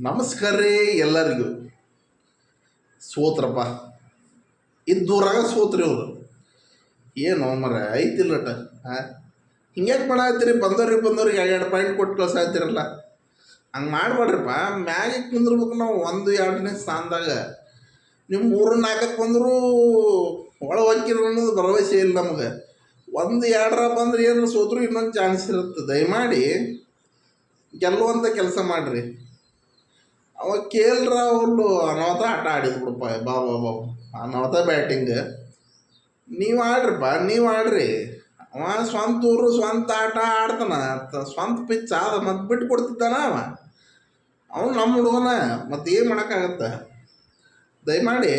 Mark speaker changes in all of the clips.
Speaker 1: ನಮಸ್ಕಾರ ರೀ ಎಲ್ಲರಿಗೂ. ಸೋತ್ರಪ್ಪ. ಇದ್ದೂರಾಗ ಸೋತ್ರಿ ಅವರು. ಏನು ಮರ ಐತಿಲ್ಲಟ ಹಾಂ ಹಿಂಗ್ಯಾಕೆ ಮಾಡಾತ್ತೀರಿ ಬಂದವ್ರಿಗೆ ಬಂದವ್ರಿಗೆ ಎರಡು ಪಾಯಿಂಟ್ ಕೊಟ್ಟು ಕಳ್ಸಾತ್ತೀರಲ್ಲ ಹಂಗೆ ಮಾಡ್ಬೇಡ್ರಿಪ್ಪ ಮ್ಯಾಗೆ ಕುಂದಿರ್ಬೇಕು ನಾವು ಒಂದು, ಎರಡನೇ ಸ್ಥಾನದಾಗ. ನಿಮ್ಮ ಮೂರು ನಾಲ್ಕಕ್ಕೆ ಬಂದರೂ ಒಳ ಹೊಕ್ಕಿರ ಅನ್ನೋದು ಭರವಸೆ ಇಲ್ಲ ನಮಗೆ. ಒಂದು, ಎರಡರ ಬಂದ್ರೆ ಏನು ಸೋತ್ರು ಇನ್ನೊಂದು ಚಾನ್ಸ್ ಇರುತ್ತೆ. ದಯಮಾಡಿ ಗೆಲ್ಲುವಂಥ ಕೆಲಸ ಮಾಡಿರಿ. ಅವ ಕೆ ಎಲ್ ರಾಹುಲ್ ಅನಾಹುತ ಆಟ ಆಡಿದ್ಬಿಡಪ್ಪ ಬಾ ಬಾ ಬಾ ಅನಾಹುತ ಬ್ಯಾಟಿಂಗ್ ನೀವು ಆಡ್ರಿಪ್ಪ ನೀವು ಆಡ್ರಿ. ಅವ ಸ್ವಂತ ಊರು, ಸ್ವಂತ ಆಟ ಆಡ್ತಾನ ಸ್ವಂತ ಪಿಚ್ ಆದ ಮತ್ತೆ ಬಿಟ್ಟು ಕೊಡ್ತಿದ್ದಾನ ಅವ. ಅವನು ನಮ್ಮ ಹುಡುಗನ ಮತ್ತೆ ಏನು ಮಾಡೋಕ್ಕಾಗತ್ತೆ? ದಯಮಾಡಿ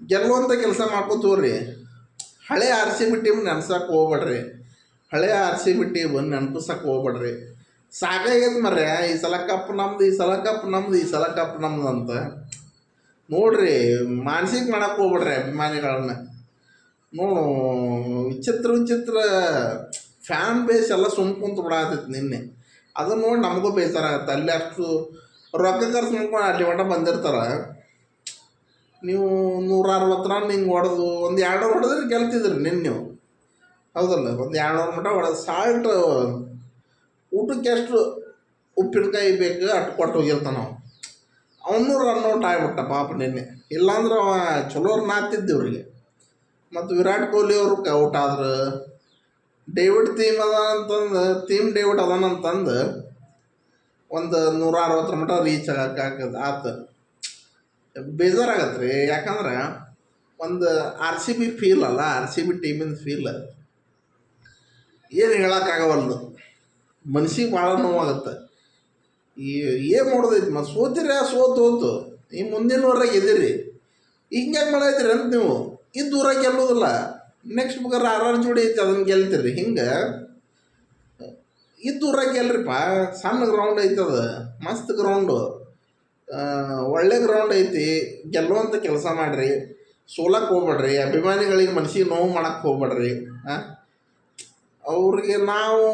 Speaker 1: ಗೆಲ್ಲುವಂಥ ಕೆಲಸ ಮಾಡ್ಕೋತೀವ್ರಿ ಹಳೆ ಆರ್ ಸಿ ಬಿ ಟೀಮ್ ನೆನ್ಸಕ್ಕೆ ಹೋಗ್ಬೇಡ್ರಿ. ಹಳೆ ಆರ್ ಸಿ ಬಿ ಟೀಮ್ ನೆನಪಿಸಕ್ಕೆ ಹೋಗ್ಬೇಡ್ರಿ. ಸಾಕಾಗೈತೆ ಮರ್ರೆ. ಈ ಸಲ ಕಪ್ ನಮ್ದು, ಈ ಸಲ ಕಪ್ ನಮ್ದು, ಈ ಸಲ ಕಪ್ ನಮ್ದು ಅಂತ. ನೋಡ್ರಿ, ಮಾನಸಿಕ ಮಾಡಕ್ಕೆ ಹೋಗ್ಬಿಡ್ರಿ ಅಭಿಮಾನಿಗಳನ್ನ. ನೋಡು, ವಿಚಿತ್ರ ವಿಚಿತ್ರ ಫ್ಯಾನ್ ಬೇಸ್ ಎಲ್ಲ ಸುಮ್ ಕುಂತು ಬಿಡಾತೈತಿ ನಿನ್ನೆ. ಅದನ್ನ ನೋಡಿ ನಮಗೂ ಬೇಜಾರಾಗತ್ತೆ. ಅಲ್ಲಿ ಅಷ್ಟು ರೊಕ್ಕ ಖರ್ಚು ಮಾಡ್ಕೊಂಡು ಅಲ್ಲಿ ಮಟ್ಟ ಬಂದಿರ್ತಾರೆ. ನೀವು ನೂರ ಅರವತ್ತು ರನ್ ಹಿಂಗೆ ಹೊಡೆದು, ಒಂದು ಎರಡು ಹೊಡೆದ್ರೆ ಗೆಲ್ತಿದ್ರಿ ನಿನ್ನೆ ನೀವು. ಹೌದಲ್ಲ? ಒಂದು ಎರಡು ಮಟ್ಟ ಹೊಡೆದು ಸಾಲ್ಟ್ ಊಟಕ್ಕೆ ಎಷ್ಟು ಉಪ್ಪಿನಕಾಯಿ ಬೇಕು ಅಟ್ಟು ಕೊಟ್ಟು ಹೋಗಿರ್ತಾನೆ ನಾವು ಅವನು ರನ್ ಔಟ್ ಆಗ್ಬಿಟ್ಟ ಪಾಪ ನಿನ್ನೆ. ಇಲ್ಲಾಂದ್ರೆ ಅವ ಚಲೋ ರನ್ ಆಗ್ತಿದ್ದೆ ಮತ್ತು ವಿರಾಟ್ ಕೊಹ್ಲಿ ಅವರು ಔಟ್ ಆದ್ರೆ ಡೇವಿಡ್ ಥೀಮ್ ಅದ ಅಂತಂದು ಥೀಮ್ ಡೇವಿಡ್ ಅದಾನಂತಂದು ಒಂದು ನೂರ ಅರವತ್ತರ ಮಟ್ಟ ರೀಚ್ ಆಗಕ್ಕೆ ಆತು ಆತ. ಬೇಜಾರಾಗತ್ತೆ ರೀ. ಯಾಕಂದ್ರೆ ಒಂದು ಆರ್ ಸಿ ಬಿ ಫೀಲ್ ಅಲ್ಲ ಆರ್ ಸಿ ಬಿ ಟೀಮಿನ ಫೀಲ್ ಏನು ಹೇಳೋಕ್ಕಾಗವಲ್ದು ಮನ್ಸಿಗೆ ಭಾಳ ನೋವಾಗತ್ತೆ. ಈ ಏನು ಮಾಡೋದೈತಿ ಮತ್ತು ಸೋತಿರ ಸೋತು ಹೋತು. ಈ ಮುಂದಿನ ವಾರ ಗೆದ್ದಿರಿ ಹಿಂಗ್ಯಾಕೆ ಮಾಡೈತ್ರಿ ಅಂತ ನೀವು? ಇದು ದೂರ ಗೆಲ್ಲೋದಿಲ್ಲ. ನೆಕ್ಸ್ಟ್ ಬೇಕಾದ್ರೆ ಆರ್ ಜೋಡಿ ಐತಿ, ಅದನ್ನು ಗೆಲ್ತೀರಿ. ಹಿಂಗೆ? ಇದು ದೂರ ಗೆಲ್ರಿಪ್ಪ ಸಣ್ಣ ಗ್ರೌಂಡ್ ಐತಿ ಅದು. ಮಸ್ತ್ ಗ್ರೌಂಡು ಒಳ್ಳೆ ಗ್ರೌಂಡ್ ಐತಿ. ಗೆಲ್ಲುವಂಥ ಕೆಲಸ ಮಾಡಿರಿ. ಸೋಲಕ್ಕೆ ಹೋಗ್ಬೇಡ್ರಿ. ಅಭಿಮಾನಿಗಳಿಗೆ ಮನಸ್ಸಿಗೆ ನೋವು ಮಾಡಕ್ಕೆ ಹೋಗ್ಬೇಡ್ರಿ. ಹಾಂ ಅವ್ರಿಗೆ ನಾವು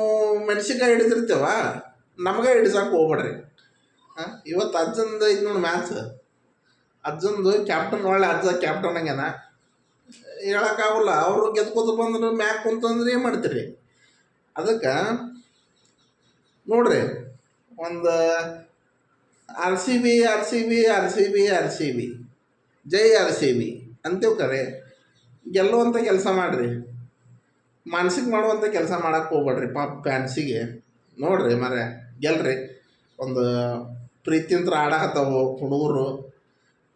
Speaker 1: ಮೆಣಸಿನ್ಕಾಯಿ ಹಿಡಿದಿರ್ತೇವ? ನಮಗೆ ಹಿಡಿಸಕ್ಕೆ ಹೋಗ್ಬೇಡ್ರಿ. ಇವತ್ತು ಅಜ್ಜಂದು ಇದು ನೋಡಿ ಮ್ಯಾಚ್ ಅಜ್ಜಂದು ಕ್ಯಾಪ್ಟನ್ ಒಳ್ಳೆ ಅಜ್ಜ ಕ್ಯಾಪ್ಟನ್ ಹಂಗೇನ. ಹೇಳೋಕ್ಕಾಗಲ್ಲ, ಅವರು ಗೆದ್ಕೋತ ಬಂದ್ರೆ ಮ್ಯಾಕ್ ಕುಂತಂದ್ರೆ ಏನು ಮಾಡ್ತೀರಿ? ಅದಕ್ಕೆ, ನೋಡ್ರಿ, ಒಂದು R C B R C B R C B R C B ಜೈ ಆರ್ ಸಿ ಬಿ ಅಂತೀವಿ ಕರೆ? ಗೆಲ್ಲುವಂಥ ಕೆಲಸ ಮಾಡಿರಿ. ಮಾನಸಿಕ ಮಾಡುವಂಥ ಕೆಲಸ ಮಾಡಕ್ಕೆ ಹೋಗ್ಬೇಡ್ರಿ ಪಾಪ ಫ್ಯಾನ್ಸಿಗೆ ನೋಡ್ರಿ ಮರೆ ಗೆಲ್ರಿ. ಒಂದು ಪ್ರೀತಿಯಂತ್ರ ಆಡಕತ್ತವು ಹುಡುಗರು.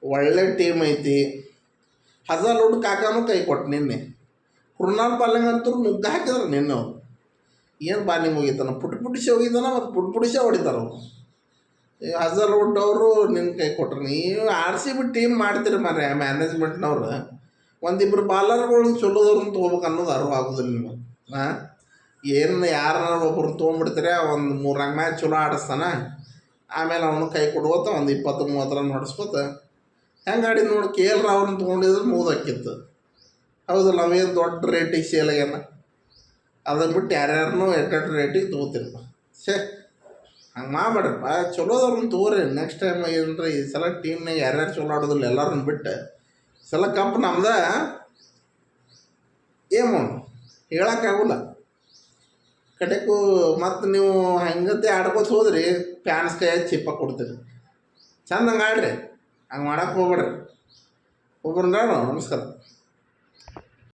Speaker 1: ಒಳ್ಳೆ ಟೀಮ್ ಐತಿ. ಹಜಾಲುಡ್ ಕಾಕಾನು ಕೈ ಕೊಟ್ಟು ನಿನ್ನೆ. ಕೃಣಾಲ್ ಪಾಲಂಗ್ ಅಂತೂ ನುಗ್ಗ ಹಾಕಿದ್ರು ನಿನ್ನೆ ಏನು ಬಾಲಿಂಗ್ ಮುಗಿತಾನ ಪುಟ್ ಪುಟಿಸಿ ಹೋಗಿದ್ದಾನ ಮತ್ತು ಪುಟ್ ಪುಟಿಸಿ ಹೊಡಿತಾರ ಹಜಲ್ ಹಜಾಲುಡ್ ಅವರು ನಿನ್ನ ಕೈ ಕೊಟ್ರು. ನೀವು ಆರ್ ಸಿ ಬಿ ಟೀಮ್ ಮಾಡ್ತೀರಿ ಮರೆ ಮ್ಯಾನೇಜ್ಮೆಂಟ್ನವ್ರು ಒಂದಿಬ್ರು ಬಾಲರ್ಗಳನ್ನ ಚಲೋದವ್ರನ್ನ ತೊಗೋಬೇಕು ಅನ್ನೋದು ಅರಿವು ಆಗೋದಿಲ್ಲ ನಿಮಗೆ. ಹಾಂ ಏನು ಯಾರ ಒಬ್ರನ್ನ ತೊಗೊಂಬಿಡ್ತೀರ, ಒಂದು ಮೂರ್ನಾಲ್ಕು ಮ್ಯಾಚ್ ಚಲೋ ಆಡಿಸ್ತಾನ, ಆಮೇಲೆ ಅವನು ಕೈ ಕೊಡ್ಕೋತ ಒಂದು ಇಪ್ಪತ್ತು ಮೂವತ್ತು ರನ್ ಹೊಡಿಸ್ಕೋತ, ಹೆಂಗೆ ಆಡಿ ನೋಡಿ ಕೆ ಎಲ್ ರಾಹುಲ್ನ ತೊಗೊಂಡಿದ್ರೆ ಮುಗ್ದಾಕಿತ್ತು ಹೌದಲ್ಲ ನಾವೇನು ದೊಡ್ಡ ರೇಟಿಗೆ ಸೇಲ್ ಆಗ್ಯಾನ? ಅದನ್ನ ಬಿಟ್ಟು ಯಾರ್ಯಾರನ್ನೂ ಎಟ್ಟೆಟ್ಟು ರೇಟಿಗೆ ತೊಗೋತಿರಪ್ಪ ಸೇ ಹಂಗೆ ಮಾಡ್ಬೇಡ್ರಪ್ಪ. ಚಲೋದವ್ರನ್ನ ತೊಗೋರಿ. ನೆಕ್ಸ್ಟ್ ಟೈಮ್ ಏನಂದ್ರೆ ಈ ಸಲ ಟೀಮ್ನಾಗ ಯಾರ್ಯಾರು ಚಲೋ ಆಡೋದಿಲ್ಲ, ಎಲ್ಲರನ್ನ ಬಿಟ್ಟು. ಸಲ ಕಂಪ್ ನಮ್ದ ಏನು ಹೇಳೋಕ್ಕಾಗಲ್ಲ. ಕಡೆಕು ಮತ್ತು ನೀವು ಹಂಗತೆ ಆಡ್ಕೋತ ಹೋದ್ರಿ ಫ್ಯಾನ್ಸ್ ಕೈ ಚಿಪ್ಪ ಕೊಡ್ತೀರಿ. ಚಂದ ಹಂಗೆ ಆಡ್ರಿ, ಹಂಗೆ ಮಾಡಕ್ಕೆ ಹೋಗ್ಬೇಡ್ರಿ. ಒಬ್ಬರು ನಮಸ್ಕಾರ.